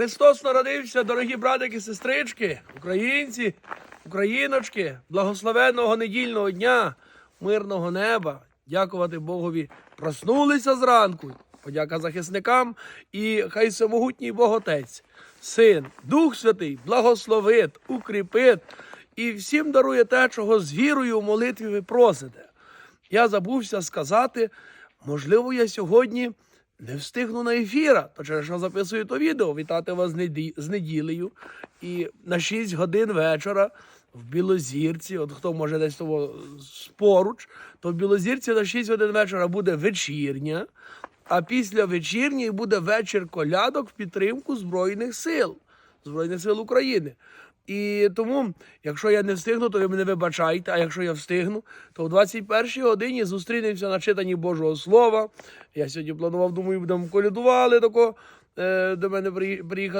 Христос народився, дорогі братики сестрички, українці, україночки, благословенного недільного дня, мирного неба. Дякувати Богові. Проснулися зранку. Подяка захисникам і хай всемогутній Бог Отець, Син, Дух Святий, благословить, укріпить і всім дарує те, чого з вірою в молитві ви просите. Я забувся сказати, можливо, я сьогодні не встигну на ефіра, то через що записую то відео. Вітати вас з неділею. І на 6 годин вечора в Білозірці, от хто може десь того споруч, то в Білозірці на 6 годин вечора буде вечірня, а після вечірньої буде вечір колядок в підтримку Збройних сил, Збройних сил України. І тому, якщо я не встигну, то ви мене вибачайте. А якщо я встигну, то в 21-й годині зустрінемося на читанні Божого Слова. Я сьогодні планував, думаю, будемо колядували тако. Е, до мене приїхав.